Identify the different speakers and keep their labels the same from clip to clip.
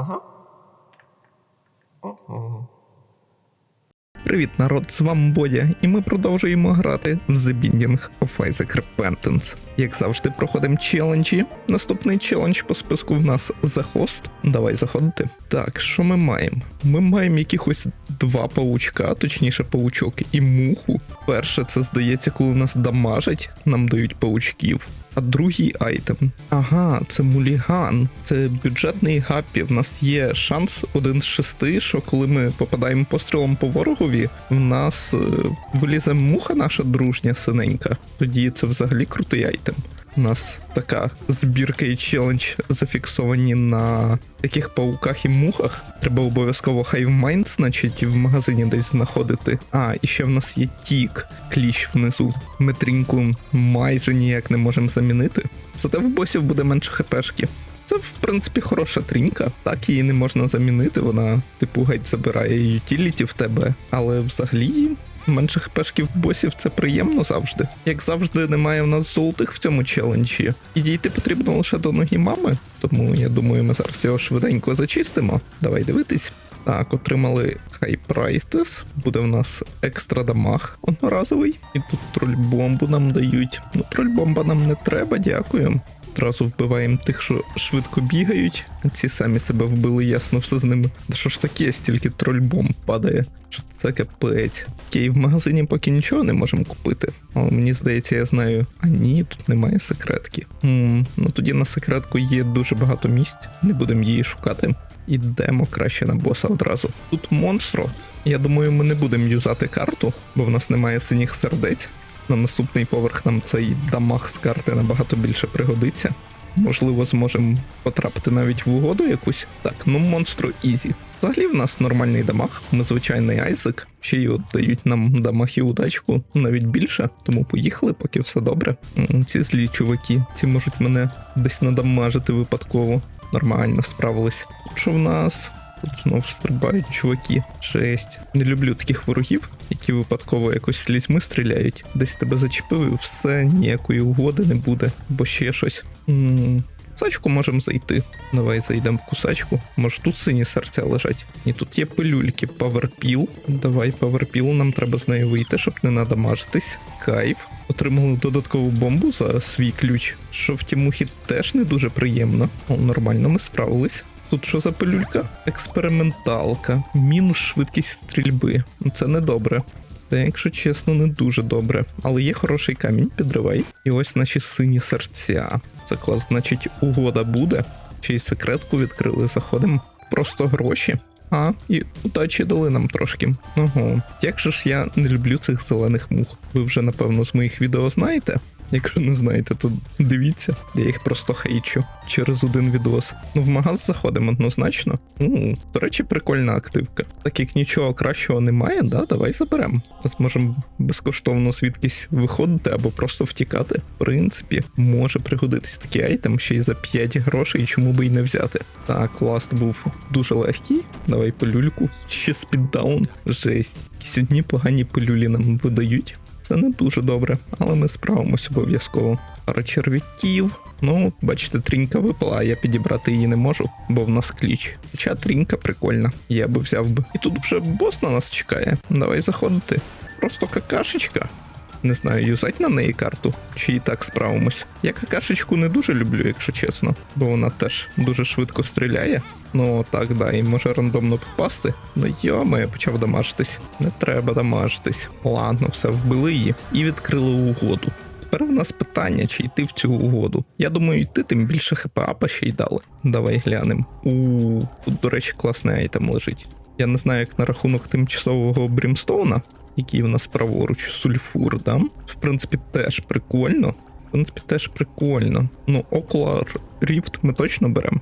Speaker 1: Ага. Ого.
Speaker 2: Привіт, народ! З вами Бодя, і ми продовжуємо грати в The Binding of Isaac Repentance. Як завжди, проходимо челенджі. Наступний челендж по списку в нас за хост. Давай заходити. Так, що ми маємо? Ми маємо якихось два паучка, точніше паучок і муху. Перше, це здається, коли нас дамажать, нам дають паучків. А другий айтем. Ага, це муліган. Це бюджетний гаппі. В нас є шанс один з шести, що коли ми попадаємо пострілом по ворогові, в нас е, вилізе муха наша дружня синенька. Тоді це взагалі крутий айтем. У нас така збірка і челендж зафіксовані на таких пауках і мухах. Треба обов'язково Mind, значить, в магазині десь знаходити. А, і ще в нас є тік, кліщ внизу. Ми тріньку майже ніяк не можемо замінити. Зате в босів буде менше хпшки. Це, в принципі, хороша трінька. Так її не можна замінити, вона, типу, геть забирає ютіліті в тебе, але взагалі. Менше хпшків босів це приємно завжди. Як завжди, немає в нас золотих в цьому челенджі. І дійти потрібно лише до ноги мами, тому я думаю, ми зараз його швиденько зачистимо. Давай дивитись. Так, отримали High Prices, буде в нас екстра дамаг одноразовий. І тут трольбомбу нам дають. Ну, трольбомба нам не треба, дякую. Одразу вбиваємо тих, що швидко бігають, ці самі себе вбили, ясно все з ними. Да що ж таке, стільки трольбомб падає? Що це капець? Окей, в магазині поки нічого не можемо купити. Але мені здається, я знаю. А ні, тут немає секретки. М, ну тоді на секретку є дуже багато місць, не будемо її шукати. Ідемо краще на боса одразу. Тут монстро. Я думаю, ми не будемо юзати карту, бо в нас немає синіх сердець. На наступний поверх нам цей дамаг з карти набагато більше пригодиться. Можливо, зможемо потрапити навіть в угоду якусь. Так, ну монстру ізі. Взагалі в нас нормальний дамаг, ми звичайний Айзек, ще й дають нам дамаг і удачку, навіть більше, тому поїхали, поки все добре. Ці злі чуваки, ці можуть мене десь надамажити випадково. Нормально справились. Що в нас? Тут знов стрибають чуваки. Жесть. Не люблю таких ворогів, які випадково якось слізьми стріляють. Десь тебе зачепив і все, ніякої угоди не буде, бо ще щось. Кусачку можемо зайти. Давай зайдемо в кусачку. Може тут сині серця лежать. І тут є пилюльки, паверпіл. Давай паверпіл, нам треба з нею вийти, щоб не надамажитись. Кайф. Отримали додаткову бомбу за свій ключ, що в тімухі теж не дуже приємно. О, нормально, ми справились. Тут що за пилюлька? Експерименталка. Мінус швидкість стрільби. Ну, Це не добре. Це, якщо чесно, не дуже добре. Але є хороший камінь, підривай. І ось наші сині серця. Це клас, значить, угода буде. Ще й секретку відкрили, заходимо. Просто гроші. А, і удачі дали нам трошки. Ого. Як же ж я не люблю цих зелених мух? Ви вже, напевно, з моїх відео знаєте. Якщо не знаєте, то дивіться, я їх просто хейчу через один відос. Ну, в магаз заходимо однозначно. Ну, до речі, прикольна активка. Так як нічого кращого немає, да, давай заберемо. Зможемо безкоштовно звідкись виходити або просто втікати. В принципі, може пригодитись такий айтем ще й за 5 грошей, чому би й не взяти. Так, ласт був дуже легкий. Давай пилюльку. Ще спіддаун. Жесть. Сьогодні погані пилюлі нам видають. Це не дуже добре, але ми справимось обов'язково. Пара черв'яків. Ну, бачите, трінька випала, а я підібрати її не можу, бо в нас кліч. Хоча трінька прикольна, я би взяв би. І тут вже бос на нас чекає. Давай заходити. Просто какашечка. Не знаю, юзать на неї карту, чи і так справимось. Я какашечку не дуже люблю, якщо чесно, бо вона теж дуже швидко стріляє. Ну так, да, і може рандомно попасти. Ну йома, я почав дамажитись. Не треба дамажитись. Ладно, все, вбили її і відкрили угоду. Тепер в нас питання, чи йти в цю угоду. Я думаю, йти, тим більше хп апа ще й дали. Давай глянемо. У тут, до речі, класний айтем лежить. Я не знаю, як на рахунок тимчасового брімстоуна, який в нас праворуч, сульфур, да? В принципі, теж прикольно. В принципі, теж прикольно. Ну, Ocular Rift ми точно беремо.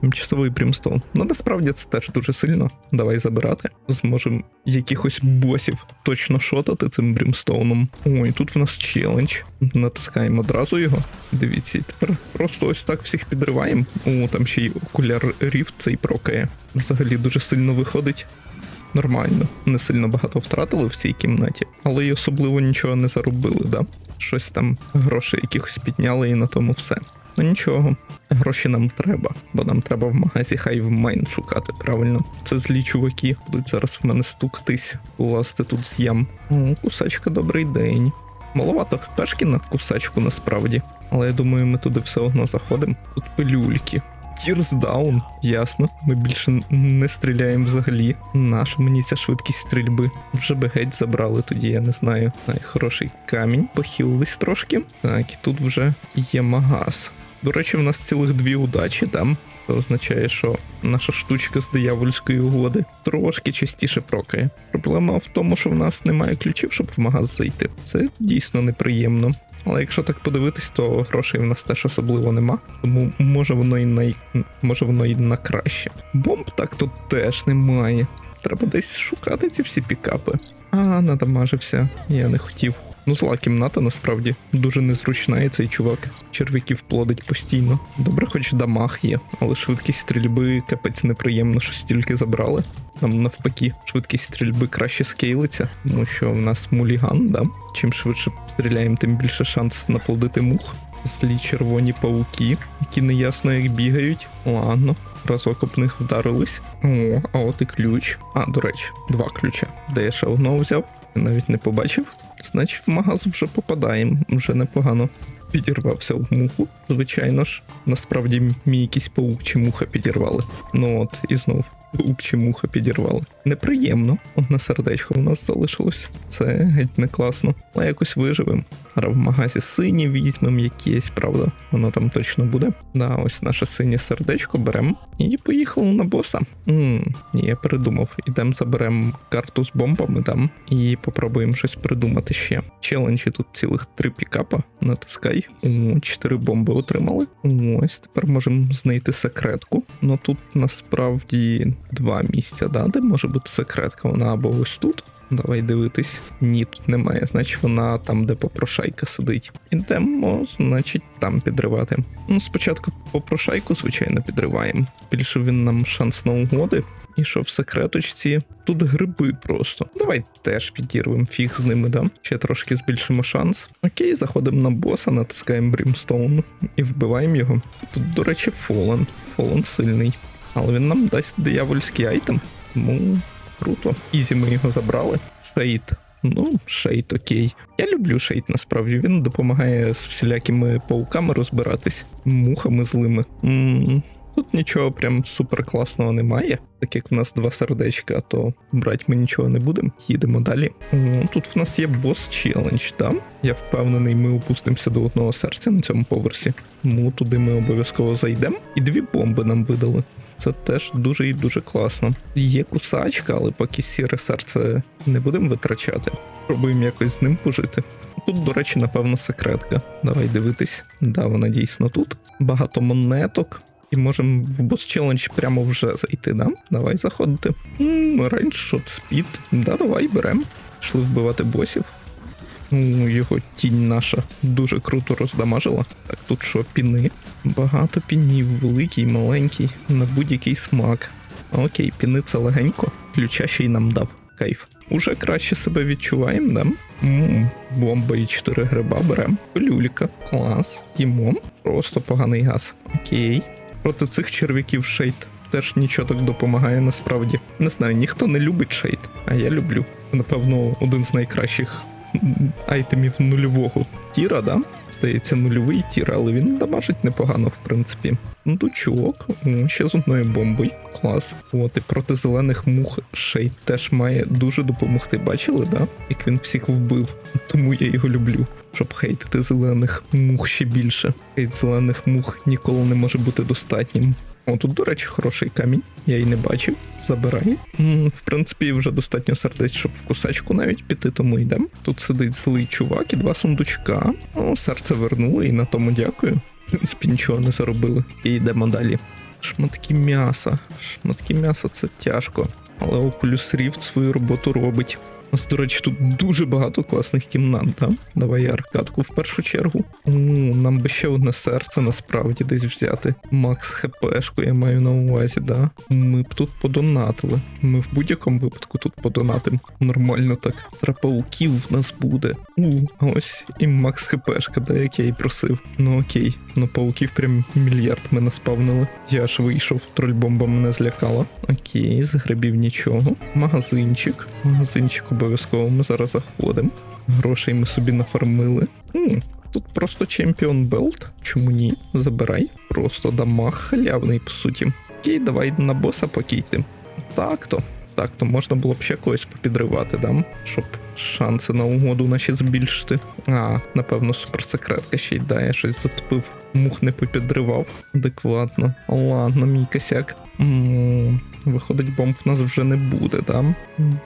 Speaker 2: Тимчасовий брімстоун. Ну, насправді це теж дуже сильно. Давай забирати. Зможемо якихось босів точно шотати цим брімстоуном. Ой, тут в нас челендж. Натискаємо одразу його. Дивіться, тепер просто ось так всіх підриваємо. О, там ще й Ocular Rift цей прокає. Взагалі дуже сильно виходить. Нормально, не сильно багато втратили в цій кімнаті, але й особливо нічого не заробили, да? Щось там грошей якихось підняли і на тому все. Ну нічого, гроші нам треба, бо нам треба в магазі Hive шукати, правильно? Це злі чуваки, будуть зараз в мене стуктись, лазити тут з ям. Кусачка, добрий день. Маловато хпешки на кусачку насправді, але я думаю, ми туди все одно заходимо. Тут пилюльки. Тірс даун, ясно. Ми більше не стріляємо взагалі. Наша мені ця швидкість стрільби. Вже би геть забрали тоді, я не знаю. Ай, хороший камінь, похилились трошки. Так, і тут вже є магаз. До речі, в нас цілих дві удачі там. Це означає, що наша штучка з диявольської угоди трошки частіше прокає. Проблема в тому, що в нас немає ключів, щоб в магаз зайти. Це дійсно неприємно. Але якщо так подивитись, то грошей в нас теж особливо нема. Тому може воно і най... може воно і на краще. Бомб так тут теж немає. Треба десь шукати ці всі пікапи. А, надамажився, я не хотів. Ну, зла кімната насправді дуже незручна, і цей чувак черв'яків плодить постійно. Добре, хоч дамаг є, але швидкість стрільби капець неприємно, що стільки забрали. Нам навпаки, швидкість стрільби краще скейлиться, тому що в нас муліган, да? Чим швидше стріляємо, тим більше шанс наплодити мух. Злі червоні пауки, які неясно як бігають. Ладно, разок об них вдарились. О, а от і ключ. А, до речі, два ключа. Де я ще одного взяв? Я навіть не побачив. Значить, в магаз вже попадаємо, вже непогано. Підірвався в муху. Звичайно ж, насправді мій якийсь паук чи муха підірвали. Ну от, і знов чи муха підірвали. Неприємно. Одне сердечко у нас залишилось. Це геть не класно. Але якось виживемо. Зараз в магазі сині візьмемо якесь, правда? Воно там точно буде. Да, ось наше синє сердечко беремо і поїхали на боса. м ні, я передумав. Ідемо заберемо карту з бомбами там і попробуємо щось придумати ще. Челенджі тут цілих три пікапа. Натискай. О, чотири бомби отримали. Ось тепер можемо знайти секретку. Ну тут насправді два місця, да, де може бути секретка. Вона або ось тут. Давай дивитись. Ні, тут немає. Значить, вона там, де попрошайка сидить. Ідемо, значить, там підривати. Ну, спочатку попрошайку, звичайно, підриваємо. Більше він нам шанс на угоди. І що в секреточці? Тут гриби просто. Давай теж підірвемо фіг з ними, да? Ще трошки збільшимо шанс. Окей, заходимо на боса, натискаємо Брімстоун і вбиваємо його. Тут, до речі, Фолен. Фолен сильний. Але він нам дасть диявольський айтем. Тому круто. Ізі ми його забрали. Шейд. Ну, шейд окей. Я люблю шейд насправді. Він допомагає з всілякими пауками розбиратись, мухами злими. м Тут нічого прям супер класного немає. Так як в нас два сердечка, то брати ми нічого не будемо. Їдемо далі. Тут в нас є бос челендж, да? Я впевнений, ми опустимося до одного серця на цьому поверсі. Тому туди ми обов'язково зайдемо. І дві бомби нам видали. Це теж дуже і дуже класно. Є кусачка, але поки сіре серце не будемо витрачати. Пробуємо якось з ним пожити. Тут, до речі, напевно, секретка. Давай дивитись. Да, вона дійсно тут. Багато монеток. І можемо в бос челендж прямо вже зайти, да? Давай заходити. Рейндж шот спід. Да, давай беремо. Пішли вбивати босів. Ну, його тінь наша дуже круто роздамажила. Так, тут що, піни? Багато пінів, великий, маленький, на будь-який смак. Окей, піни це легенько. Ключа ще й нам дав. Кайф. Уже краще себе відчуваємо, да? Ммм, бомба і 4 гриба берем. Люлька. Клас. Їмо. Просто поганий газ. Окей. Проти цих черв'яків шейд теж нічого так допомагає насправді. Не знаю, ніхто не любить шейд, а я люблю. Напевно, один з найкращих айтемів нульового тіра, да? Здається, нульовий тір, але він дамажить непогано, в принципі. Ну, тут ще з одною бомбою. Клас. От і проти зелених мух шейд теж має дуже допомогти. Бачили, да? Як він всіх вбив. Тому я його люблю. Щоб хейтити зелених мух ще більше. Хейт зелених мух ніколи не може бути достатнім. О, тут, до речі, хороший камінь. Я її не бачив. Забирай. В принципі, вже достатньо сердець, щоб в кусачку навіть піти, тому йдемо. Тут сидить злий чувак і два сундучка. О, серце вернули, і на тому дякую. В принципі, нічого не заробили. І йдемо далі. Шматки м'яса. Шматки м'яса це тяжко. Але Oculus Rift свою роботу робить. Нас, до речі, тут дуже багато класних кімнат, да? Давай я аркадку в першу чергу. О, нам би ще одне серце насправді десь взяти. Макс ХПшку я маю на увазі, да? Ми б тут подонатили. Ми в будь-якому випадку тут подонатим. Нормально так. Зараз пауків в нас буде. У, ось і Макс ХПшка, да, як я і просив. Ну окей, ну пауків прям мільярд ми наспавнили. Я ж вийшов, трольбомба мене злякала. Окей, з грибів нічого. Магазинчик. Магазинчик обов'язково ми зараз заходимо. Грошей ми собі нафармили. М, Тут просто чемпіон белт. Чому ні? Забирай. Просто дамаг халявний, по суті. Окей, давай на боса покійти. Так то. Так, то можна було б ще когось попідривати, да? щоб шанси на угоду наші збільшити. А, напевно, суперсекретка ще й да, я щось затопив, мух не попідривав. Адекватно. Ладно, мій косяк. м виходить, бомб в нас вже не буде, да?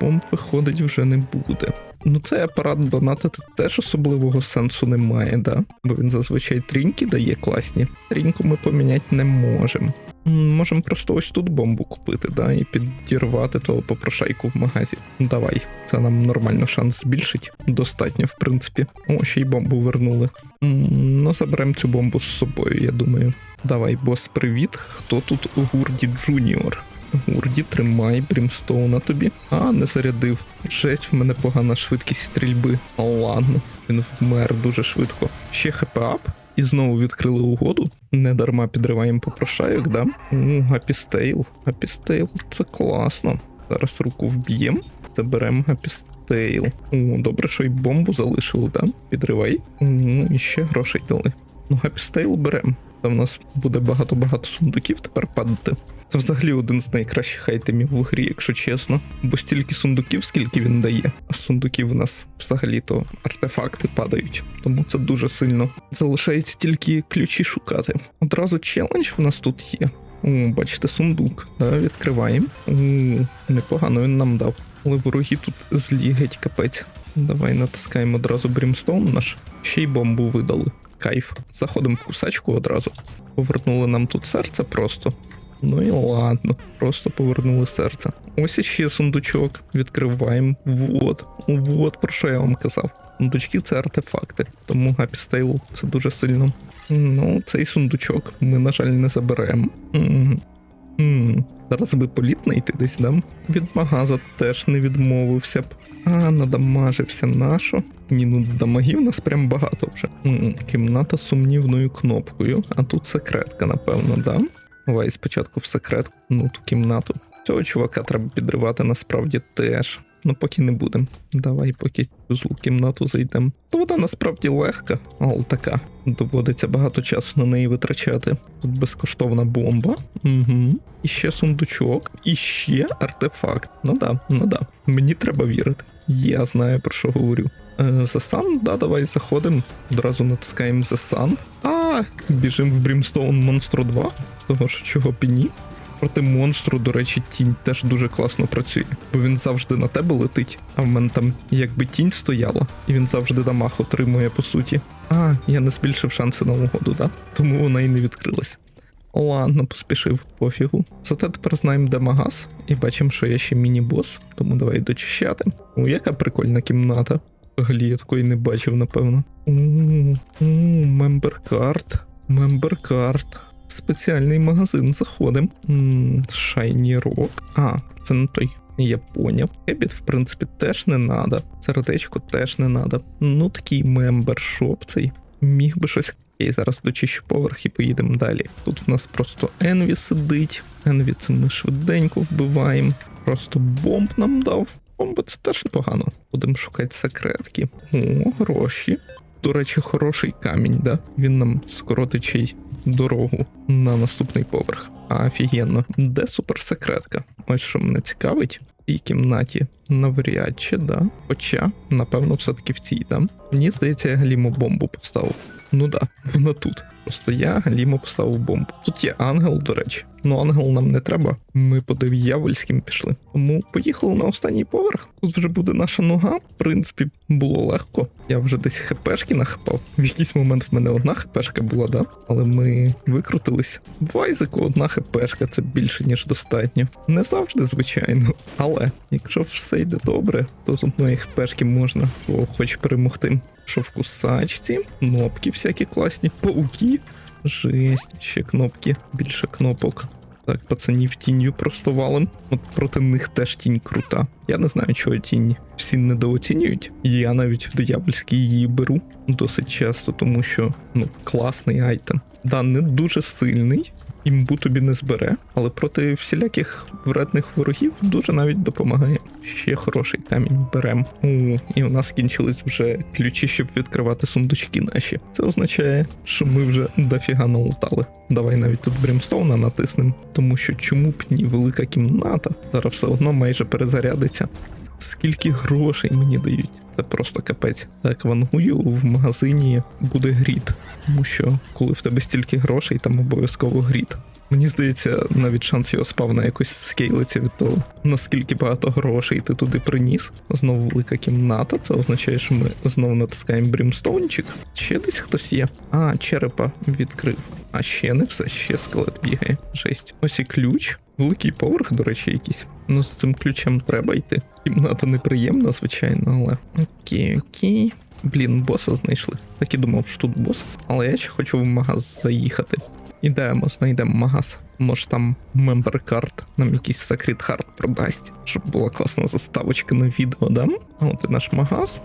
Speaker 2: Бомб виходить вже не буде. Ну, цей апарат донатити теж особливого сенсу немає, да? Бо він зазвичай тріньки дає класні. Тріньку ми поміняти не можемо. Можемо просто ось тут бомбу купити, да, і підірвати того попрошайку в магазі. Давай, це нам нормально шанс збільшить. Достатньо, в принципі. О, ще й бомбу вернули. Ну, заберемо цю бомбу з собою, я думаю. Давай, бос, привіт. Хто тут у гурді Джуніор? Гурді, тримай, Брімстоуна тобі. А, не зарядив. Жесть, в мене погана швидкість стрільби. А ладно, він вмер дуже швидко. Ще хп-ап. І знову відкрили угоду. Не дарма підриваємо попрошайок, да? У, гапістейл. Гапістейл, це класно. Зараз руку вб'ємо. Заберемо гапістейл. О, добре, що й бомбу залишили, да? Підривай. Ну, і ще грошей дали. Ну, гапістейл беремо. Та в нас буде багато-багато сундуків тепер падати. Це взагалі один з найкращих айтемів в грі, якщо чесно. Бо стільки сундуків, скільки він дає. А з сундуків у нас взагалі-то артефакти падають. Тому це дуже сильно. Залишається тільки ключі шукати. Одразу челендж в нас тут є. О, бачите, сундук. Да, відкриваємо. О, непогано він нам дав. Але вороги тут злі геть капець. Давай натискаємо одразу Брімстоун наш. Ще й бомбу видали. Кайф. Заходимо в кусачку одразу. Повернули нам тут серце просто. Ну і ладно, просто повернули серце. Ось іще сундучок. Відкриваємо. Вот. Вот про що я вам казав. Сундучки це артефакти, тому гапістейл це дуже сильно. Ну, цей сундучок ми, на жаль, не заберемо. М. М. Зараз би політ знайти десь, да? Від магаза теж не відмовився б. А, надамажився нашо. Ні, ну дамагів нас прям багато вже. М, Кімната з сумнівною кнопкою, а тут секретка, напевно, да? Давай спочатку в секрет, ну ту кімнату. Цього чувака треба підривати насправді теж. Ну, поки не будемо. Давай, поки в злу кімнату зайдемо. То вона насправді легка, але така. Доводиться багато часу на неї витрачати. Тут безкоштовна бомба. Угу. І ще сундучок, і ще артефакт. Ну да, ну да. Мені треба вірити. Я знаю про що говорю. Е, Sun, да, давай заходимо. Одразу натискаємо Sun. А, біжимо в Brimstone Monstro 2. Того що чого б і ні. Проти монстру, до речі, тінь теж дуже класно працює, бо він завжди на тебе летить, а в мене там якби тінь стояла, і він завжди дамаг отримує по суті. А, я не збільшив шанси на угоду, да? Тому вона і не відкрилась. Ладно, поспішив, пофігу. Зате тепер знаємо, де магаз, і бачимо, що є ще міні-бос, тому давай дочищати. О, яка прикольна кімната. Взагалі я такої не бачив, напевно. Мембер карт. Мембер карт. Спеціальний магазин заходимо. Шайні рок. А, це не той. Я поняв. Ебіт, в принципі, теж не надо. Сердечко теж не надо. Ну, такий мембершоп цей. Міг би щось. Окей, зараз дочищу поверх і поїдемо далі. Тут в нас просто Енві сидить. Енві це ми швиденько вбиваємо. Просто бомб нам дав. Бомба це теж непогано. Будемо шукати секретки. О, гроші. До речі, хороший камінь, да? Він нам скоротить дорогу на наступний поверх. Офігенно. Де суперсекретка? Ось що мене цікавить. В цій кімнаті навряд чи, да. Хоча, напевно, все-таки в цій, да. Мені здається, я галіму бомбу поставив. Ну да, вона тут. Просто я галімо поставив бомбу. Тут є ангел, до речі. Ну, ангел нам не треба. Ми по диявольським пішли. Тому поїхали на останній поверх. Тут вже буде наша нога. В принципі, було легко. Я вже десь хпшки нахапав. В якийсь момент в мене одна хпшка була, да? Але ми викрутились. В Айзеку одна хпшка це більше, ніж достатньо. Не завжди, звичайно. Але якщо все йде добре, то з одної хпшки можна о, хоч перемогти. Що в кусачці, кнопки всякі класні, пауки. Жесть, ще кнопки, більше кнопок. Так, пацанів тінню просто валим. От проти них теж тінь крута. Я не знаю, чого тінь всі недооцінюють. Я навіть в диявольській її беру досить часто, тому що ну, класний айтем. Да, не дуже сильний, імбу тобі не збере, але проти всіляких вредних ворогів дуже навіть допомагає. Ще хороший камінь берем. О, і у нас кінчились вже ключі, щоб відкривати сундучки наші. Це означає, що ми вже дофіга налутали. Давай навіть тут Брімстоуна натиснем, тому що чому б ні велика кімната зараз все одно майже перезарядиться. Скільки грошей мені дають, це просто капець. Так, вангую в магазині буде грід, тому що коли в тебе стільки грошей, там обов'язково грід. Мені здається, навіть шанс його спавна якось скейлиться від того, наскільки багато грошей ти туди приніс. Знову велика кімната. Це означає, що ми знову натискаємо брімстоунчик. Ще десь хтось є. А, черепа відкрив. А ще не все, ще скелет бігає. Жесть. Ось і ключ. Великий поверх, до речі, якийсь. Ну, з цим ключем треба йти. Кімната неприємна, звичайно, але. Окей, окей. Блін, боса знайшли. Так і думав, що тут бос. Але я ще хочу в магаз заїхати. Ідемо, знайдемо магаз. Може там мембер карт нам якийсь секрет хард продасть, щоб була класна заставочка на відео, да? От і наш магаз.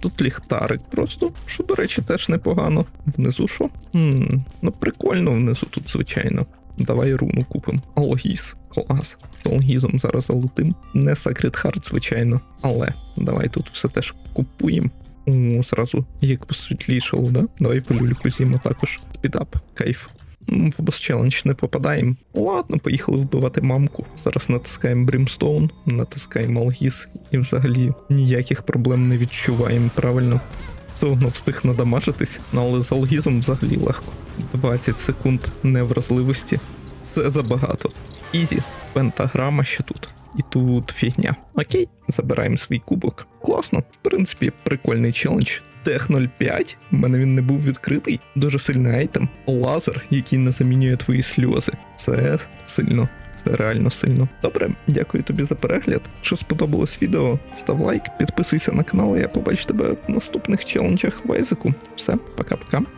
Speaker 2: Тут ліхтарик просто, що, до речі, теж непогано. Внизу що? М, Ну, прикольно внизу тут, звичайно. Давай руну купимо. Алгіз, клас. З Алгізом зараз залетим. Не Sacred Heart, звичайно. Але давай тут все теж купуємо. О, зразу як посвітлішало, да? Давай полюльку зімо також. Спідап, кайф. В бос челендж не попадаємо. Ладно, поїхали вбивати мамку. Зараз натискаємо Бримстоун, натискаємо Алгіз і взагалі ніяких проблем не відчуваємо, правильно? Все одно встиг надамажитись, але з алгізом взагалі легко. 20 секунд невразливості. Це забагато. Ізі, пентаграма ще тут. І тут фігня. Окей, забираємо свій кубок. Класно, в принципі, прикольний челендж. Тех 05, в мене він не був відкритий. Дуже сильний айтем. Лазер, який не замінює твої сльози. Це сильно. Це реально сильно. Добре, дякую тобі за перегляд. Що сподобалось відео, став лайк, підписуйся на канал, і я побачу тебе в наступних челенджах в Айзеку. Все, пока-пока.